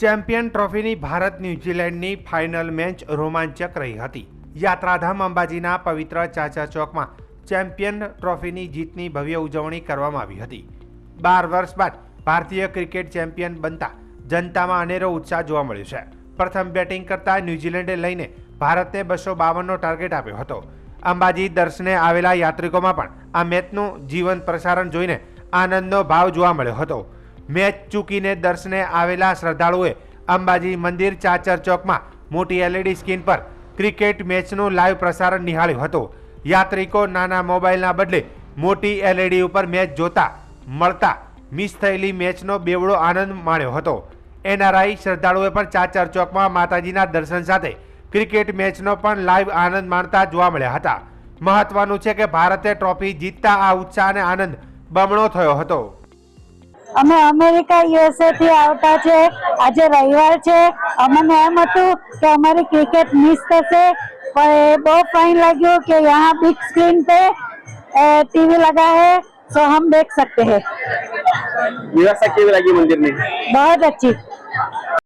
Champion ટ્રોફીની ભારત ન્યૂઝીલેન્ડની final match રોમાંચક રહી હતી. યાત્રાધામ અંબાજીના પવિત્ર ચાચા ચોકમાં ચેમ્પિયન ટ્રોફીની જીતની ભવ્ય ઉજવણી કરવામાં આવી હતી. બાર વર્ષ બાદ ભારતીય ક્રિકેટ ચેમ્પિયન બનતા જનતામાં અનેરો ઉત્સાહ જોવા મળ્યો છે. પ્રથમ બેટિંગ કરતા ન્યૂઝીલેન્ડે લઈને ભારતને બસો બાવનનો ટાર્ગેટ આપ્યો હતો. અંબાજી દર્શને આવેલા યાત્રિકોમાં પણ આ મેચનું જીવંત પ્રસારણ જોઈને આનંદનો ભાવ જોવા મળ્યો હતો. મેચ ચૂકીને દર્શને આવેલા શ્રદ્ધાળુઓએ અંબાજી મંદિર ચાચર ચોકમાં મોટી એલઈડી સ્ક્રીન પર ક્રિકેટ મેચનું લાઈવ પ્રસારણ નિહાળ્યું હતું. યાત્રિકો નાના મોબાઈલના બદલે મોટી એલઈડી ઉપર મેચ જોતા, મળતા મિસ થયેલી મેચનો બેવડો આનંદ માણ્યો હતો. એનઆરઆઈ શ્રદ્ધાળુઓએ પણ ચાચર ચોકમાં માતાજીના દર્શન સાથે ક્રિકેટ મેચનો પણ લાઈવ આનંદ માણતા જોવા મળ્યા હતા. મહત્વનું છે કે ભારતે ટ્રોફી જીતતા આ ઉત્સાહ અને આનંદ બમણો થયો હતો. અમે અમેરિકા યુએસએ થી આવતા છે. આજે રવિવાર છે. અમને એમ હતું કે અમારી ક્રિકેટ મિસ થશે પણ એ બહુ ફાઇન લાગ્યું કે યહાં બિગ સ્ક્રીન પે ટીવી लगा है सो हम देख सकते हैं व्यवस्था कैसी लगी मंदिर में बहुत अच्छी